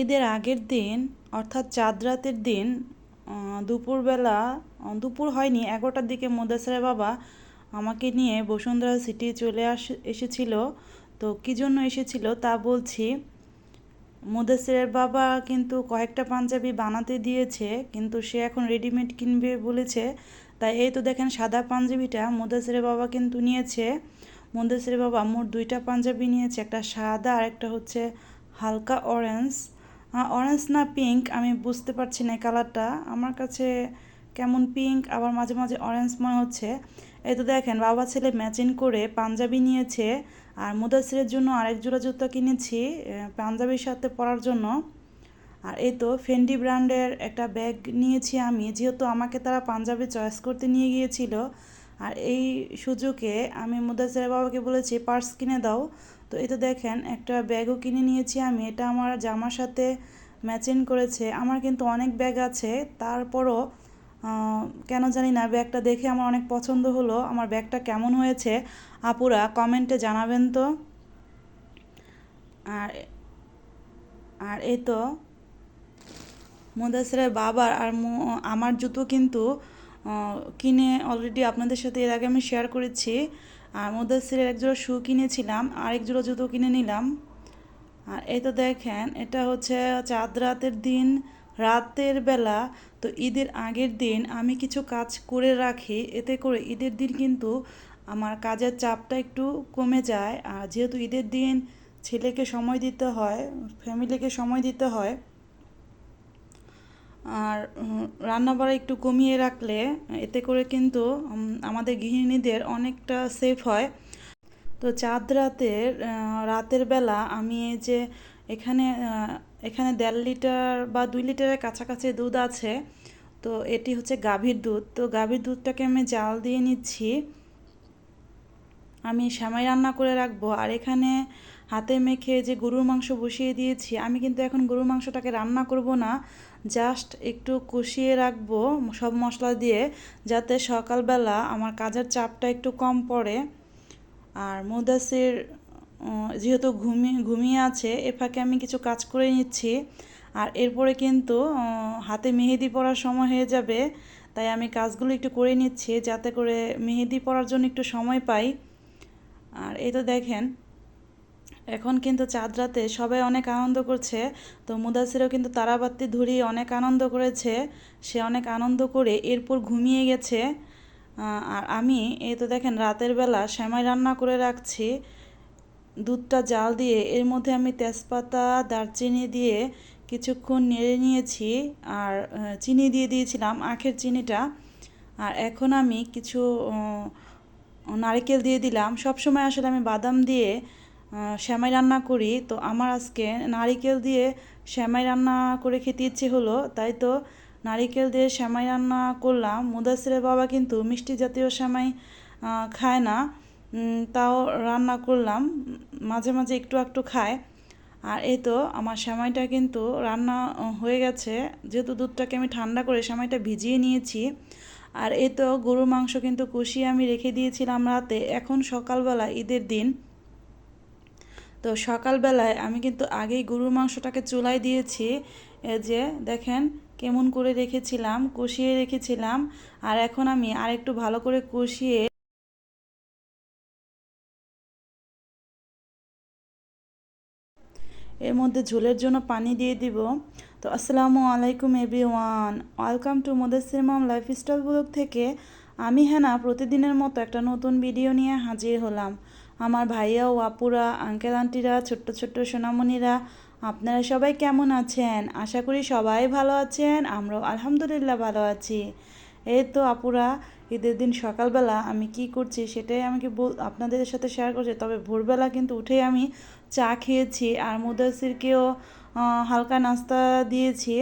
ঈদের আগের দিন, অর্থাৎ চাঁদ রাতের দিন দুপুরবেলা দুপুর হয়নি, এগারোটার দিকে মোদাসের বাবা আমাকে নিয়ে বসুন্ধরা সিটি চলে আস, এসেছিল। তো কী জন্য এসেছিল তা বলছি মুদাসিরের বাবা কিন্তু কয়েকটা পাঞ্জাবি বানাতে দিয়েছে, কিন্তু সে এখন রেডিমেড কিনবে বলেছে। তাই এই তো দেখেন সাদা পাঞ্জাবিটা মুদাসিরের বাবা কিন্তু নিয়েছে। মুদাসিরের বাবা মোট দুইটা পাঞ্জাবি নিয়েছে, একটা সাদা আর একটা হচ্ছে হালকা অরেঞ্জ অরেঞ্জ না পিঙ্ক আমি বুঝতে পারছি না কালারটা আমার কাছে কেমন পিঙ্ক আবার মাঝে মাঝে অরেঞ্জ মনে হচ্ছে। এই তো দেখেন, বাবা ছেলে ম্যাচিং করে পাঞ্জাবি নিয়েছে, আর মুদাসিরের জন্য আরেক জোড়া জুতো কিনেছি পাঞ্জাবির সাথে পরার জন্য। আর এই তো ফেন্ডি ব্র্যান্ডের একটা ব্যাগ নিয়েছি আমি, যেহেতু আমাকে তারা পাঞ্জাবি চয়েস করতে নিয়ে গিয়েছিল। আর এই সুযোগে আমি মুদাসিরের বাবাকে বলেছি পার্স কিনে দাও। তো এই তো দেখেন, একটা ব্যাগও কিনে নিয়েছি আমি। এটা আমার জামার সাথে ম্যাচিং করেছে। আমার কিন্তু অনেক ব্যাগ আছে। তারপরও কেন জানি না, ব্যাগটা দেখে আমার অনেক পছন্দ হলো। আমার ব্যাগটা কেমন হয়েছে? আপুরা কমেন্টে জানাবেন তো। আর আর এই তো মুদাসিরের বাবার আর আমার জুতো কিন্তু কিনে অলরেডি আপনাদের সাথে এর আগে আমি শেয়ার করেছি। আর মুদাসিরের এক জোড়া শু কিনেছিলাম, আর এক জোড়া জুতো কিনে নিলাম। আর এই তো দেখেন, এটা হচ্ছে চাঁদ রাতের দিন, রাতের বেলা। তো ঈদের আগের দিন আমি কিছু কাজ করে রাখি, এতে করে ঈদের দিন কিন্তু আমার কাজের চাপটা একটু কমে যায়। আর যেহেতু ঈদের দিন ছেলেকে সময় দিতে হয় ফ্যামিলিকে সময় দিতে হয় আর রান্নাবাড়া একটু কমিয়ে রাখলে এতে করে কিন্তু আমাদের গৃহিণীদের অনেকটা সেফ হয়। তো চাঁদ রাতের রাতের বেলা আমি এই যে এখানে এখানে দেড় লিটার বা দুই লিটারের কাছাকাছি দুধ আছে, তো এটি হচ্ছে গাভীর দুধ। তো গাভীর দুধটাকে আমি জাল দিয়ে নিচ্ছি। আমি সেমাই রান্না করে রাখব। আর এখানে হাতে মেখে যে গরুর মাংস বসিয়ে দিয়েছি, আমি কিন্তু এখন গরুর মাংসটাকে রান্না করব না। জাস্ট একটু কষিয়ে রাখব সব মশলা দিয়ে, যাতে সকালবেলা আমার কাজের চাপটা একটু কম পড়ে। আর মুদাসির যেহেতু ঘুমিয়ে ঘুমিয়ে আছে, এ ফাঁকে আমি কিছু কাজ করে নিচ্ছি। আর এরপরে কিন্তু হাতে মেহেদি পরার সময় হয়ে যাবে, তাই আমি কাজগুলো একটু করে নিচ্ছি, যাতে করে মেহেদি পরার জন্য একটু সময় পাই। আর এই তো দেখেন এখন কিন্তু চাঁদ রাতে সবাই অনেক আনন্দ করছে। তো মুদাসিরও কিন্তু তারাবাতি ধরিয়ে অনেক আনন্দ করেছে। সে অনেক আনন্দ করে এরপর ঘুমিয়ে গেছে। আর আমি, এই তো দেখেন রাতের বেলা সেমাই রান্না করে রাখছি। দুধটা জাল দিয়ে এর মধ্যে আমি তেজপাতা, দারচিনি দিয়ে কিছুক্ষণ নেড়ে নিয়েছি আর চিনি দিয়ে দিয়েছিলাম আখের চিনিটা। আর এখন আমি কিছু নারকেল দিয়ে দিলাম। সব সময় আসলে আমি বাদাম দিয়ে সেমাই রান্না করি। তো আমার আজকে নারকেল দিয়ে সেমাই রান্না করে খেতে ইচ্ছে হলো তাই তো নারিকেল দিয়ে সেমাই রান্না করলাম। মুদাসিরের বাবা কিন্তু মিষ্টি জাতীয় আহ, খায় না তাও রান্না করলাম মাঝে মাঝে একটু একটু খায়। আর এই তো আমার সেমাইটা কিন্তু রান্না হয়ে গেছে। যেহেতু দুধটাকে আমি ঠান্ডা করে সেমাইটা ভিজিয়ে নিয়েছি আর এই তো গরুর মাংস কিন্তু কষিয়ে আমি রেখে দিয়েছিলাম রাতে। এখন সকালবেলা ঈদের দিন তো সকালবেলায় আমি কিন্তু আগেই গরুর মাংসটাকে চুলায় দিয়েছি যে দেখেন কেমন করে রেখেছিলাম, কষিয়ে রেখেছিলাম, আর এখন আমি আরেকটু ভালো করে কষিয়ে এর মধ্যে ঝোলের জন্য পানি দিয়ে দিব। তো আসসালামু আলাইকুম everyone, welcome to Mudassir mom lifestyle blog থেকে আমি হেনা, প্রতিদিনের মতো একটা নতুন ভিডিও নিয়ে হাজির হলাম। আমার ভাইয়া ও আপুরা আঙ্কেল আন্টিরা ছোট্ট ছোট্ট সোনামণিরা, আপনারা সবাই কেমন আছেন? আশা করি সবাই ভালো আছেন, আমরাও আলহামদুলিল্লাহ ভালো আছি। এই তো আপুরা, ঈদের দিন সকালবেলা আমি কি করছি সেটাই আমাকে আপনাদের সাথে শেয়ার করছি। তবে ভোরবেলা কিন্তু উঠেই আমি চা খেয়েছি আর মুদাসিরকেও হালকা নাস্তা দিয়েছি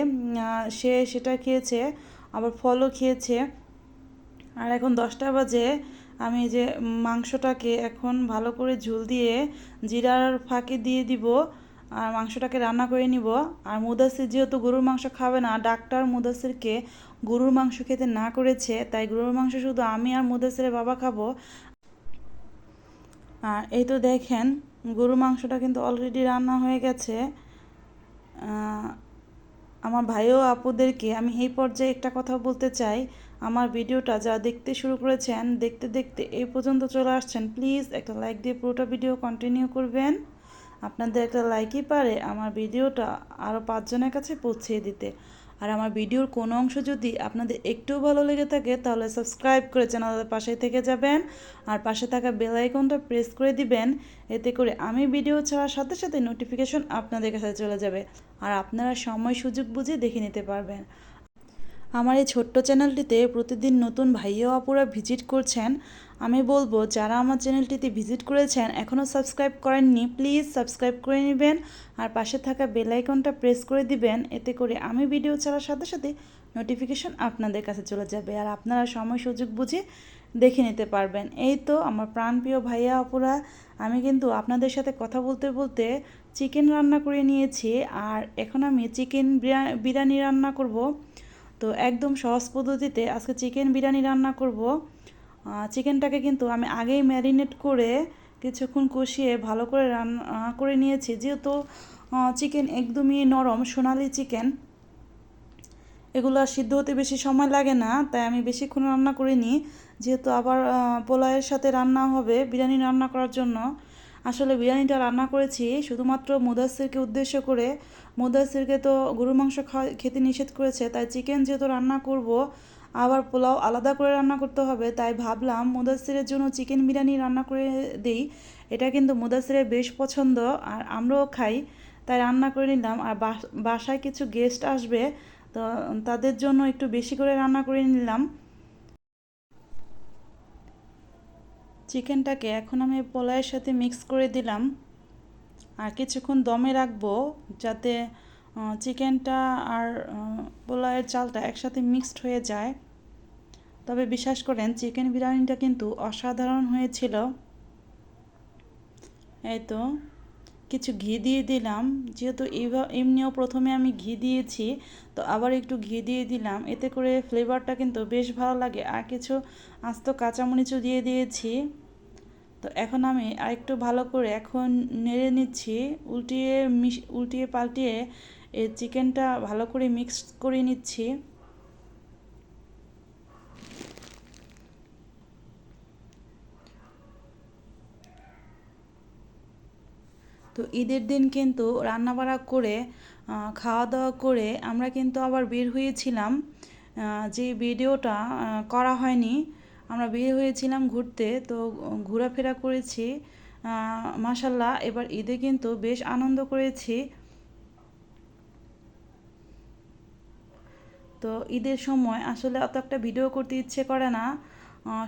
সে সেটা খেয়েছে, আবার ফলও খেয়েছে। আর এখন দশটা বাজে আমি যে মাংসটাকে এখন ভালো করে ঝোল দিয়ে জিরার ফাঁকে দিয়ে দিব আর মাংসটাকে রান্না করে নিব। আর মুদাসির যেহেতু গরুর মাংস খাবে না, ডাক্তার মুদাসিরকে গরুর মাংস খেতে না করেছে, তাই গরুর মাংস শুধু আমি আর মুদাসিরের বাবা খাব। আর এই তো দেখেন, গরুর মাংসটা কিন্তু অলরেডি রান্না হয়ে গেছে। আমার ভাই ও আপুদেরকে আমি এই পর্যায়ে একটা কথা বলতে চাই। আমার ভিডিওটা যারা দেখতে শুরু করেছেন, দেখতে দেখতে এই পর্যন্ত চলে আসছেন, প্লিজ একটা লাইক দিয়ে পুরোটা ভিডিও কন্টিনিউ করবেন। আপনাদের একটা লাইকই পারে আমার ভিডিওটা আরও পাঁচজনের কাছে পৌঁছিয়ে দিতে। আর আমার ভিডিওর কোনো অংশ যদি আপনাদের একটুও ভালো লেগে থাকে, তাহলে সাবস্ক্রাইব করে চ্যানেলের পাশে থেকে যাবেন। আর পাশে থাকা বেল আইকনটা প্রেস করে দিবেন, এতে করে আমি ভিডিও ছাড়ার সাথে সাথে নোটিফিকেশন আপনাদের কাছে চলে যাবে। আর আপনারা সময় সুযোগ বুঝে দেখে নিতে পারবেন। আমার এই ছোট্ট চ্যানেলটিতে প্রতিদিন নতুন ভাইয়া আপুরা ভিজিট করছেন, আমি বলব যারা আমার চ্যানেলটিতে ভিজিট করেছেন এখনও সাবস্ক্রাইব করেননি, প্লিজ সাবস্ক্রাইব করে নেবেন আর পাশে থাকা বেল আইকনটা প্রেস করে দিবেন, এতে করে আমি ভিডিও ছাড়ার সাথে সাথে নোটিফিকেশন আপনাদের কাছে চলে যাবে আর আপনারা সময় সুযোগ বুঝে দেখে নিতে পারবেন। এই তো আমার প্রাণপ্রিয় ভাইয়া আপুরা, আমি কিন্তু আপনাদের সাথে কথা বলতে বলতে চিকেন রান্না করে নিয়েছি আর এখন আমি চিকেন বিরিয়ানি রান্না করব। তো একদম সহজ পদ্ধতিতে আজকে চিকেন বিরিয়ানি রান্না করব। চিকেনটাকে কিন্তু আমি আগেই ম্যারিনেট করে কিছুক্ষণ কষিয়ে ভালো করে রান্না করে নিয়েছি। যেহেতু চিকেন একদমই নরম, সোনালি চিকেন, এগুলো সিদ্ধ হতে বেশি সময় লাগে না, তাই আমি বেশিক্ষণ রান্না করিনি। যেহেতু আবার পোলাওয়ের সাথে রান্না হবে, বিরিয়ানি রান্না করার জন্য। আসলে বিরিয়ানিটা রান্না করেছি, শুধুমাত্র মুদাসিরকে উদ্দেশ্য করে। মুদাসিরকে তো গরুর মাংস খেতে নিষেধ করেছে, তাই চিকেন যেহেতু রান্না করব, আবার পোলাও আলাদা করে রান্না করতে হবে, তাই ভাবলাম মুদাসিরের জন্য চিকেন বিরিয়ানি রান্না করে দিই। এটা কিন্তু মুদাসিরের বেশ পছন্দ, আর আমরাও খাই, তাই রান্না করে নিলাম। আর বাসায় কিছু গেস্ট আসবে, তো তাদের জন্য একটু বেশি করে রান্না করে নিলাম। চিকেনটাকে এখন আমি পোলাওয়ের সাথে মিক্স করে দিলাম। আর কিছুক্ষণ দমে রাখব যাতে চিকেনটা আর পোলাওয়ের চালটা একসাথে মিক্সড হয়ে যায়। তবে বিশ্বাস করেন, চিকেন বিরিয়ানিটা কিন্তু অসাধারণ হয়েছিল। এই তো। কিছু ঘি দিয়ে দিলাম। যেহেতু এমনিও প্রথমে আমি ঘি দিয়েছি, তো আবার একটু ঘি দিয়ে দিলাম। এতে করে ফ্লেভারটা কিন্তু বেশ ভালো লাগে। আর কিছু আস্ত কাঁচামরিচও দিয়ে দিয়েছি। তো এখন আমি আরেকটু ভালো করে এখন নেড়ে নিচ্ছি, উল্টিয়ে মিশ, উল্টিয়ে পাল্টিয়ে এই চিকেনটা ভালো করে মিক্স করে নিচ্ছি। তো ঈদের দিন কিন্তু রান্নাবাড়া করে খাওয়া দাওয়া করে আমরা কিন্তু আবার বের হয়েছিলাম। যে ভিডিওটা করা হয়নি, আমরা বের হয়েছিলাম ঘুরতে, তো ঘোরাফেরা করেছি। মাসাল্লাহ এবার ঈদে কিন্তু বেশ আনন্দ করেছি। তো ঈদের সময় আসলে অত একটা ভিডিও করতে ইচ্ছে করে না।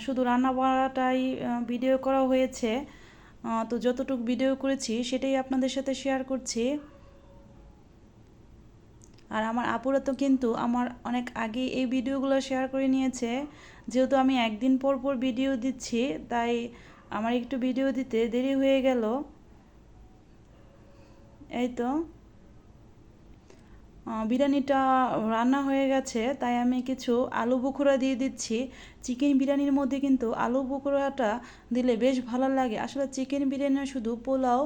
শুধু রান্না বাড়াটাই ভিডিও করা হয়েছে। তো যতটুকু ভিডিও করেছি, সেটাই আপনাদের সাথে শেয়ার করছি। আর আমার আপুরা তো কিন্তু আমার অনেক আগে এই ভিডিওগুলো শেয়ার করে নিয়েছে। যেহেতু আমি একদিন পর পর ভিডিও দিচ্ছি, তাই আমার একটু ভিডিও দিতে দেরি হয়ে গেল। এই তো। বিরিয়ানিটা রান্না হয়ে গেছে, তাই আমি কিছু আলু বুখুরা দিয়ে দিচ্ছি। চিকেন বিরিয়ানির মধ্যে কিন্তু আলু বুখুরাটা দিলে বেশ ভালো লাগে। আসলে চিকেন বিরিয়ানি শুধু পোলাও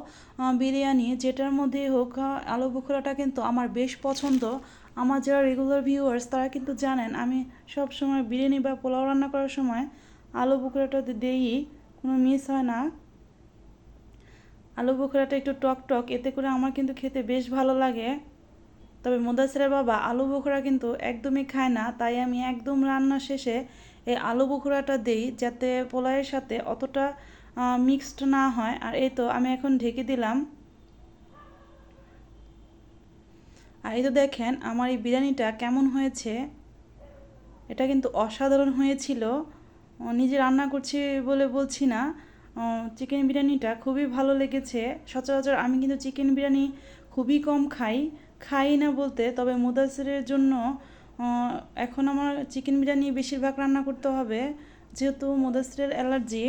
বিরিয়ানি যেটার মধ্যেই হোক আলু বুখুরাটা কিন্তু আমার বেশ পছন্দ। আমার যারা রেগুলার ভিউয়ার্স তারা কিন্তু জানেন, আমি সব সময় বিরিয়ানি বা পোলাও রান্না করার সময় আলু বুখুরাটা দিই, কোনো মিস হয় না। আলু বুখুরাটা একটু টক টক, এতে করে আমার কিন্তু খেতে বেশ ভালো লাগে। তবে মুদাসিরের বাবা আলু বোখরা কিন্তু একদমই খায় না, তাই আমি একদম রান্না শেষে এই আলু বোখরাটা দিই যাতে পোলাওয়ের সাথে অতটা মিক্সড না হয়। আর এই তো আমি এখন ঢেকে দিলাম। আর এই তো দেখেন আমার এই বিরিয়ানিটা কেমন হয়েছে। এটা কিন্তু অসাধারণ হয়েছিল। নিজে রান্না করছি বলে বলছি না। চিকেন বিরিয়ানিটা খুবই ভালো লেগেছে। সচরাচর আমি কিন্তু চিকেন বিরিয়ানি খুবই কম খাই। খাই না বলতে, তবে মুদাসিরের জন্য এখন আমার চিকেন বিরিয়ানি বেশিরভাগ রান্না করতে হবে, যেহেতু মুদাসিরের অ্যালার্জি।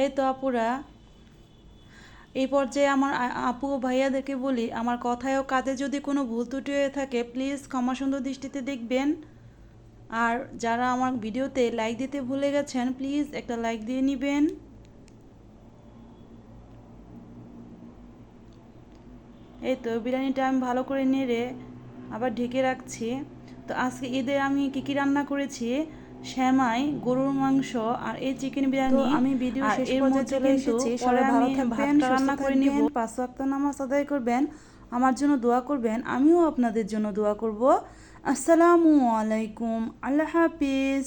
এই তো আপুরা, এই পর্যায়ে আমার আপু ও ভাইয়াদেরকে বলি, আমার কথায় ও কাজে যদি কোনো ভুল ত্রুটি হয়ে থাকে প্লিজ ক্ষমা সুন্দর দৃষ্টিতে দেখবেন। আর যারা আমার ভিডিওতে লাইক দিতে ভুলে গেছেন প্লিজ একটা লাইক দিয়ে নেবেন। এই তো বিরিয়ানিটা আমি ভালো করে নেড়ে আবার ঢেকে রাখছি। তো আজকে ঈদে আমি কী কী রান্না করেছি? শ্যামাই গরুর মাংস আর এই চিকেন বিরিয়ানি। আমি ভিডিও শেষ মধ্যে চলে এসেছি। সবাই ভালো থাকবেন, রান্না করে নিব। পাঁচ ওয়াক্ত নামাজ আদায় করবেন আমার জন্য দোয়া করবেন আমিও আপনাদের জন্য দোয়া করব। আসসালামু আলাইকুম আল্লাহ হাফিজ।